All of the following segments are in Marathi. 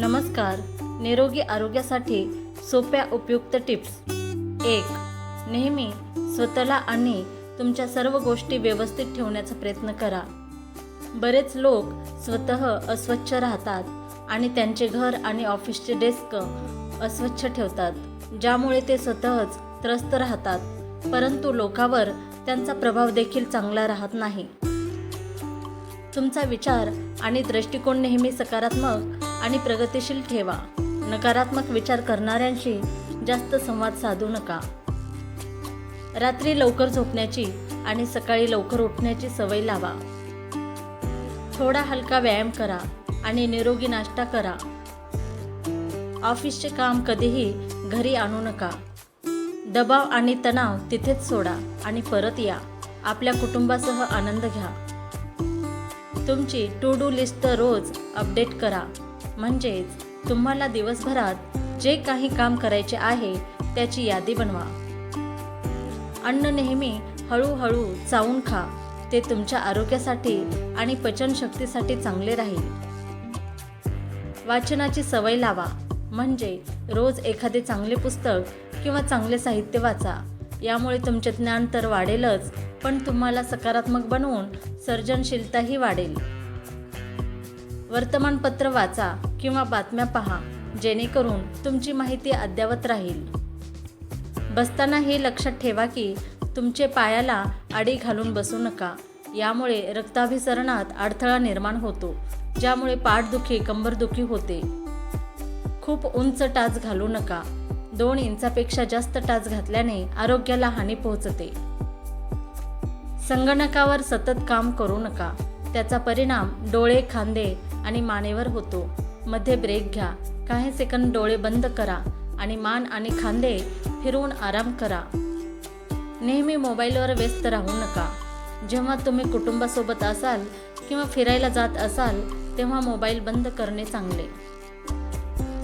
नमस्कार. निरोगी आरोग्यासाठी सोप्या उपयुक्त टिप्स. एक नेहमी स्वतःला आणि तुमच्या सर्व गोष्टी व्यवस्थित ठेवण्याचा प्रयत्न करा. बरेच लोक स्वतः अस्वच्छ राहतात आणि त्यांचे घर आणि ऑफिसचे डेस्क अस्वच्छ ठेवतात ज्यामुळे ते स्वतःच त्रस्त राहतात परंतु लोकांवर त्यांचा प्रभाव देखील चांगला राहत नाही. तुमचा विचार आणि दृष्टिकोन नेहमी सकारात्मक आणि प्रगतिशील ठेवा. नकारात्मक विचार करणाऱ्यांशी जास्त संवाद साधू नका. रात्री लवकर झोपण्याची आणि सकाळी लवकर उठण्याची सवय लावा. थोडा हलका व्यायाम करा आणि निरोगी नाश्ता करा. ऑफिसचे काम कधीही घरी आणू नका. दबाव आणि तणाव तिथेच सोडा आणि परत या. आपल्या कुटुंबासह आनंद घ्या. तुमची टू डू लिस्ट रोज अपडेट करा. म्हणजेच तुम्हाला दिवसभरात जे काही काम करायचे आहे त्याची यादी बनवा. अन्न नेहमी हळूहळू चावून खा. ते तुमच्या आरोग्यासाठी आणि पचनशक्तीसाठी चांगले राहील. वाचनाची सवय लावा. म्हणजे रोज एखादे चांगले पुस्तक किंवा चांगले साहित्य वाचा. यामुळे तुमचे ज्ञान तर वाढेलच पण तुम्हाला सकारात्मक बनवून सर्जनशीलताही वाढेल. वर्तमानपत्र वाचा. किंवा बातम्या पहा जेणेकरून तुमची माहिती अद्ययावत राहील. बसताना हे लक्षात ठेवा की तुमचे पायाला आडी घालून बसू नका. यामुळे रक्ताभिसरणात अडथळा निर्माण होतो ज्यामुळे पाठदुखी कंबरदुखी होते. खूप उंच टाच घालू नका. दोन इंचापेक्षा जास्त टाच घातल्याने आरोग्याला हानी पोहोचते. संगणकावर सतत काम करू नका. त्याचा परिणाम डोळे खांदे आणि मानेवर होतो. मध्ये ब्रेक घ्या. काही सेकंद डोळे बंद करा आणि मान आणि खांदे फिरवून आराम करा. नेहमी मोबाईलवर व्यस्त राहू नका. जेव्हा तुम्ही कुटुंबासोबत असाल किंवा फिरायला जात असाल तेव्हा मोबाईल बंद करणे चांगले.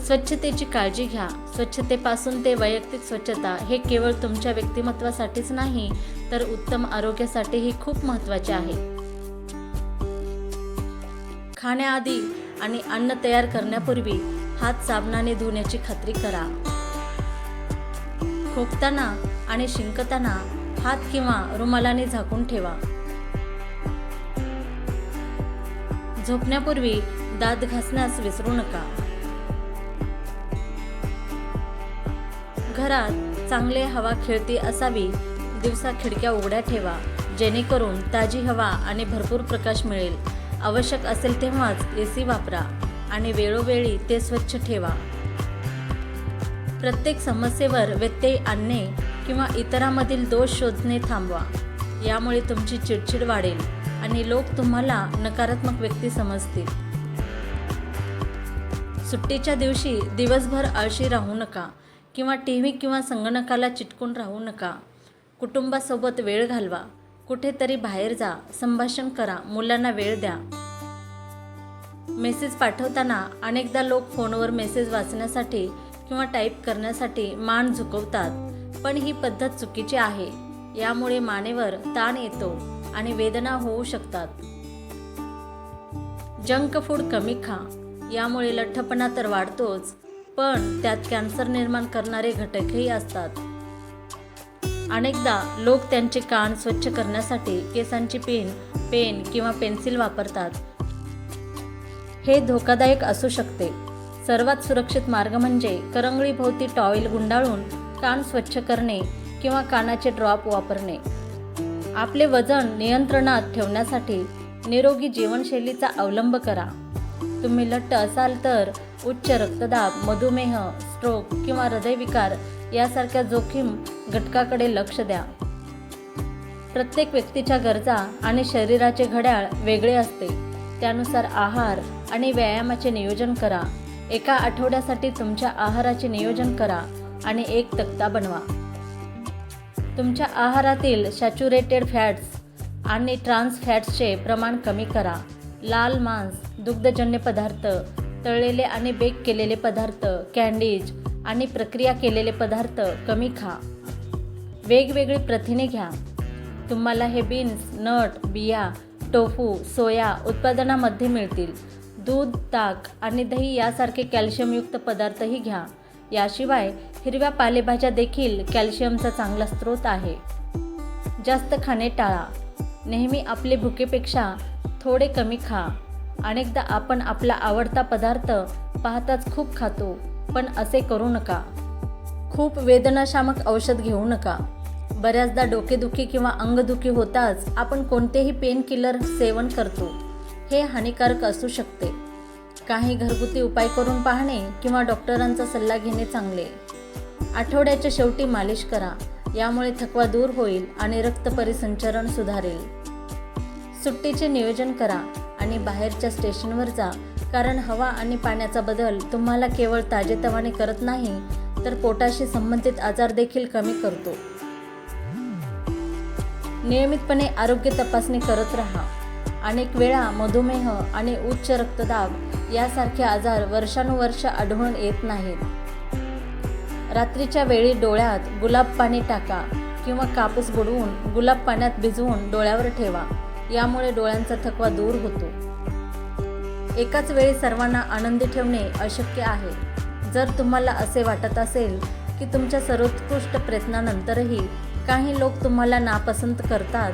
स्वच्छतेची काळजी घ्या. स्वच्छतेपासून ते वैयक्तिक स्वच्छता हे केवळ तुमच्या व्यक्तिमत्वासाठीच नाही तर उत्तम आरोग्यासाठीही खूप महत्त्वाचे आहे. खाण्याआधी आणि अन्न तयार करण्यापूर्वी हात साबणाने धुण्याची खात्री करा. खोकताना आणि शिंकताना हात किंवा रुमालाने झाकून ठेवा. झोपण्यापूर्वी दात घासण्यास विसरू नका. घरात चांगले हवा खेळती असावी दिवसा खिडक्या उघड्या ठेवा. जेणेकरून ताजी हवा आणि भरपूर प्रकाश मिळेल. आवश्यक असेल तेव्हाच ए सी वापरा आणि वेळोवेळी ते स्वच्छ ठेवा. प्रत्येक समस्येवर व्यत्यय आणणे किंवा इतरांमधील दोष शोधणे थांबवा. यामुळे तुमची चिडचिड वाढेल आणि लोक तुम्हाला नकारात्मक व्यक्ती समजतील. सुट्टीच्या दिवशी दिवसभर आळशी राहू नका किंवा टी व्ही किंवा संगणकाला चिटकून राहू नका. कुटुंबासोबत वेळ घालवा. कुठेतरी बाहेर जा संभाषण करा मुलांना वेळ द्या. मेसेज पाठवताना अनेकदा लोक फोनवर मेसेज वाचण्यासाठी किंवा टाईप करण्यासाठी मान झुकवतात पण ही पद्धत चुकीची आहे. यामुळे मानेवर ताण येतो आणि वेदना होऊ शकतात. जंक फूड कमी खा. यामुळे लठ्ठपणा तर वाढतोच पण त्यात कॅन्सर निर्माण करणारे घटकही असतात. अनेकदा लोक त्यांचे कान स्वच्छ करण्यासाठी केसांची पेन पेन किंवा पेन्सिल वापरतात. हे धोकादायक असू शकते. सर्वात सुरक्षित मार्ग म्हणजे करंगळीभोवती टॉवेल गुंडाळून कान स्वच्छ करणे किंवा कानाचे ड्रॉप वापरणे. आपले वजन नियंत्रणात ठेवण्यासाठी निरोगी जीवनशैलीचा अवलंब करा. तुम्ही लठ्ठ असाल तर उच्च रक्तदाब मधुमेह स्ट्रोक किंवा हृदयविकार यासारख्या जोखीम घटकाकडे लक्ष द्या. प्रत्येक व्यक्तीच्या गरजा आणि शरीराचे घड्याळ वेगळे असते. त्यानुसार आहार आणि व्यायामाचे नियोजन करा. एका आठवड्यासाठी तुमच्या आहाराचे नियोजन करा आणि एक तक्ता बनवा. तुमच्या आहारातील सॅच्युरेटेड फॅट्स आणि ट्रान्स फॅट्सचे प्रमाण कमी करा. लाल मांस दुग्धजन्य पदार्थ तळलेले आणि बेक केलेले पदार्थ कँडीज आणि प्रक्रिया केलेले पदार्थ कमी खा. वेगवेगळी प्रथिने घ्या. तुम्हाला हे बीन्स नट बिया टोफू सोया उत्पादनामध्ये मिळतील. दूध ताक आणि दही यासारखे कॅल्शियमयुक्त पदार्थही घ्या. याशिवाय हिरव्या पालेभाज्या देखील कॅल्शियमचा चांगला स्रोत आहे. जास्त खाणे टाळा. नेहमी आपले भुकेपेक्षा थोडे कमी खा. अनेकदा आपण आपला आवडता पदार्थ पाहताच खूप खातो. पण असे करू नका. खूप वेदनाशामक औषध घेऊ नका. बऱ्याचदा डोकेदुखी किंवा अंगदुखी होताच आपण कोणतेही पेन किलर सेवन करतो. हे हानिकारक असू शकते. काही घरगुती उपाय करून पाहणे किंवा डॉक्टरांचा सल्ला घेणे चांगले. आठवड्याच्या शेवटी मालिश करा. यामुळे थकवा दूर होईल आणि रक्त परिसंचरण सुधारेल. सुट्टीचे नियोजन करा. आणि बाहेरच्या स्टेशनवर जा. कारण हवा आणि पाण्याचा बदल तुम्हाला केवळ ताजेतवाने करत नाही तर पोटाशी संबंधित आजार देखील कमी करतो. नियमितपणे आरोग्य तपासणी करत राहा. अनेक वेळा मधुमेह आणि उच्च रक्तदाब यासारखे आजार वर्षानुवर्ष आढळून येत नाहीत. रात्रीच्या वेळी डोळ्यात गुलाब पाणी टाका किंवा कापूस बुडवून गुलाब पाण्यात भिजवून डोळ्यावर ठेवा. यामुळे डोळ्यांचा थकवा दूर होतो. एकाच वेळी सर्वांना आनंदी ठेवणे अशक्य आहे. जर तुम्हाला असे वाटत असेल की तुमच्या सर्वोत्कृष्ट प्रयत्नानंतरही काही लोक तुम्हाला नापसंत करतात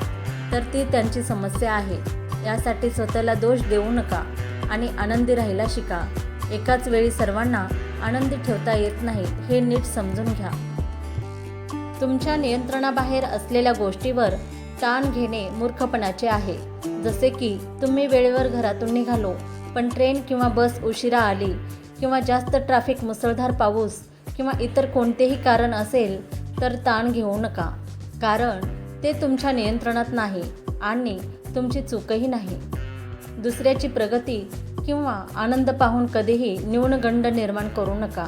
तर ती त्यांची समस्या आहे. यासाठी स्वतःला दोष देऊ नका आणि आनंदी राहायला शिका. एकाच वेळी सर्वांना आनंदी ठेवता येत नाही हे नीट समजून घ्या. तुमच्या नियंत्रणाबाहेर असलेल्या गोष्टीवर ताण घेणे मूर्खपणाचे आहे. जसे की तुम्ही वेळेवर घरातून निघालो पण ट्रेन किंवा बस उशिरा आली किंवा जास्त ट्रॅफिक मुसळधार पाऊस किंवा इतर कोणतेही कारण असेल तर ताण घेऊ नका. कारण ते तुमच्या नियंत्रणात नाही आणि तुमची चूकही नाही. दुसऱ्याची प्रगती किंवा आनंद पाहून कधीही न्यूनगंड निर्माण करू नका.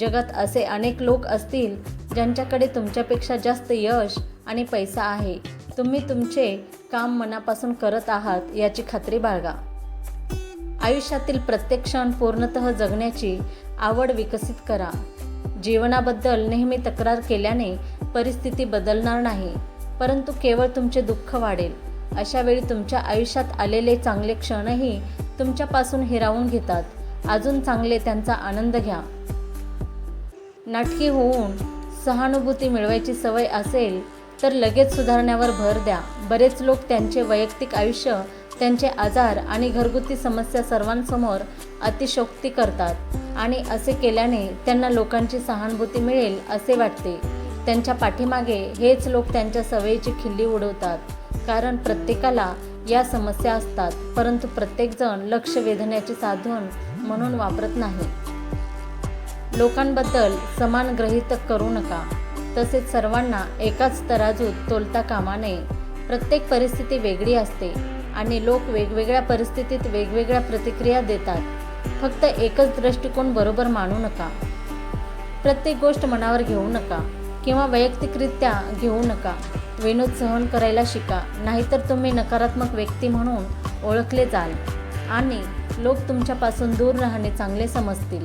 जगात असे अनेक लोक असतील ज्यांच्याकडे तुमच्यापेक्षा जास्त यश आणि पैसा आहे. तुम्ही तुमचे काम मनापासून करत आहात याची खात्री बाळगा. आयुष्यातील प्रत्येक क्षण पूर्णतः जगण्याची आवड विकसित करा. जीवनाबद्दल नेहमी तक्रार केल्याने परिस्थिती बदलणार नाही परंतु केवळ तुमचे दुःख वाढेल. अशा वेळी तुमच्या आयुष्यात आलेले चांगले क्षणही तुमच्यापासून हिरावून घेतात. अजून चांगले त्यांचा आनंद घ्या. नाटकी होऊन सहानुभूती मिळवायची सवय असेल तर लगेच सुधारण्यावर भर द्या. बरेच लोक त्यांचे वैयक्तिक आयुष्य त्यांचे आजार आणि घरगुती समस्या सर्वांसमोर अतिशोक्ती करतात. आणि असे केल्याने त्यांना लोकांची सहानुभूती मिळेल असे वाटते. त्यांच्या पाठीमागे हेच लोक त्यांच्या सवयीची खिल्ली उडवतात. कारण प्रत्येकाला या समस्या असतात परंतु प्रत्येकजण लक्ष वेधण्याचे साधन म्हणून वापरत नाही. लोकांबद्दल समान गृहीतक करू नका. तसेच सर्वांना एकाच तराजूत तोलता कामा नये प्रत्येक परिस्थिती वेगळी असते आणि लोक वेगवेगळ्या परिस्थितीत वेगवेगळ्या प्रतिक्रिया देतात. फक्त एकच दृष्टिकोन बरोबर मानू नका. प्रत्येक गोष्ट मनावर घेऊ नका किंवा वैयक्तिकरित्या घेऊ नका. विनोद सहन करायला शिका नाहीतर तुम्ही नकारात्मक व्यक्ती म्हणून ओळखले जाल आणि लोक तुमच्यापासून दूर राहणे चांगले समजतील.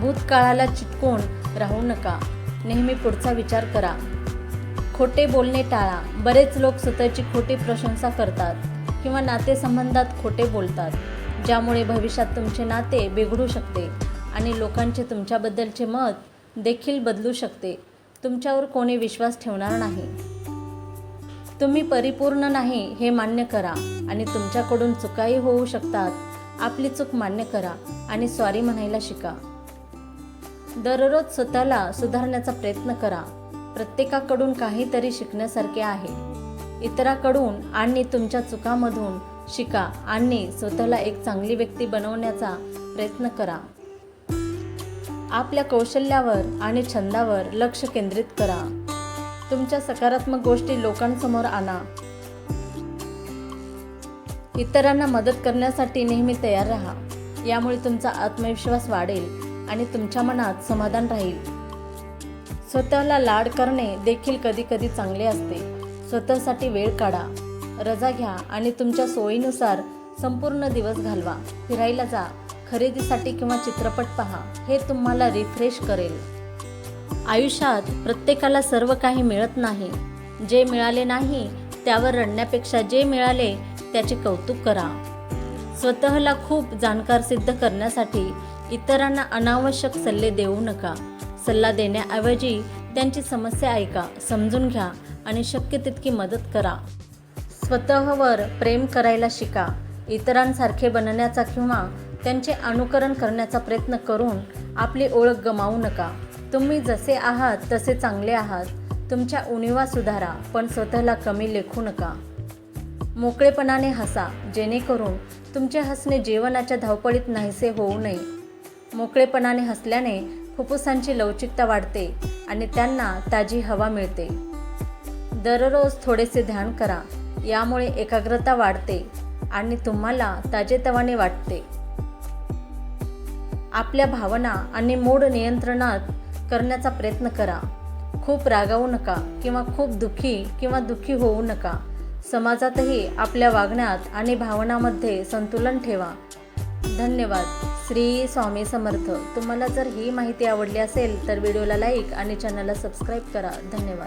भूतकाळाला चिटकून राहू नका. नेहमी पुढचा विचार करा. खोटे बोलणे टाळा. बरेच लोक स्वतःची खोटी प्रशंसा करतात किंवा नातेसंबंधात खोटे बोलतात ज्यामुळे भविष्यात तुमचे नाते बिघडू शकते आणि लोकांचे तुमच्याबद्दलचे मत देखील बदलू शकते. तुमच्यावर कोणी विश्वास ठेवणार नाही. तुम्ही परिपूर्ण नाही हे मान्य करा आणि तुमच्याकडून चुकाही होऊ शकतात. आपली चूक मान्य करा आणि सॉरी म्हणायला शिका. दररोज स्वतःला सुधारण्याचा प्रयत्न करा. प्रत्येकाकडून काहीतरी शिकण्यासारखे आहे. इतराकडून आणि तुमच्या चुकामधून शिका आणि स्वतःला एक चांगली व्यक्ती बनवण्याचा प्रयत्न करा. आपल्या कौशल्यावर आणि छंदावर लक्ष केंद्रित करा. तुमच्या सकारात्मक गोष्टी लोकांसमोर आणा. इतरांना मदत करण्यासाठी नेहमी तयार राहा. यामुळे तुमचा आत्मविश्वास वाढेल. आणि तुमच्या मनात समाधान राहील. स्वतःला लाड करणे देखील कधी कधी चांगले असते. स्वतःसाठी वेळ काढा रजा घ्या आणि तुमच्या सोयीनुसार संपूर्ण दिवस घालवा. फिरायला जा खरेदीसाठी किंवा चित्रपट पहा हे तुम्हाला रिफ्रेश करेल. आयुष्यात प्रत्येकाला सर्व काही मिळत नाही. जे मिळाले नाही त्यावर रडण्यापेक्षा जे मिळाले त्याचे कौतुक करा. स्वतःला खूप जाणकार सिद्ध करण्यासाठी इतरांना अनावश्यक सल्ले देऊ नका. सल्ला देण्याऐवजी त्यांची समस्या ऐका समजून घ्या आणि शक्य तितकी मदत करा. स्वतःवर प्रेम करायला शिका. इतरांसारखे बनण्याचा किंवा त्यांचे अनुकरण करण्याचा प्रयत्न करून आपली ओळख गमावू नका. तुम्ही जसे आहात तसे चांगले आहात. तुमच्या उणीवा सुधारा पण स्वतःला कमी लेखू नका. मोकळेपणाने हसा जेणेकरून तुमचे हसणे जीवनाच्या धावपळीत नाहीसे होऊ नये. मोकळेपणाने हसल्याने फुफ्फुसांची लवचिकता वाढते आणि त्यांना ताजी हवा मिळते. दररोज थोडेसे ध्यान करा यामुळे एकाग्रता वाढते आणि तुम्हाला ताजेतवाने वाटते. आपल्या भावना आणि मूड नियंत्रणात करण्याचा प्रयत्न करा. खूप रागावू नका किंवा खूप दुःखी किंवा दुःखी होऊ नका. समाजातही आपल्या वागण्यात आणि भावनामध्ये संतुलन ठेवा. धन्यवाद. श्री स्वामी समर्थ. तुम्हाला जर ही माहिती आवडली असेल तर व्हिडिओला लाईक आणि चॅनलला सबस्क्राईब करा. धन्यवाद.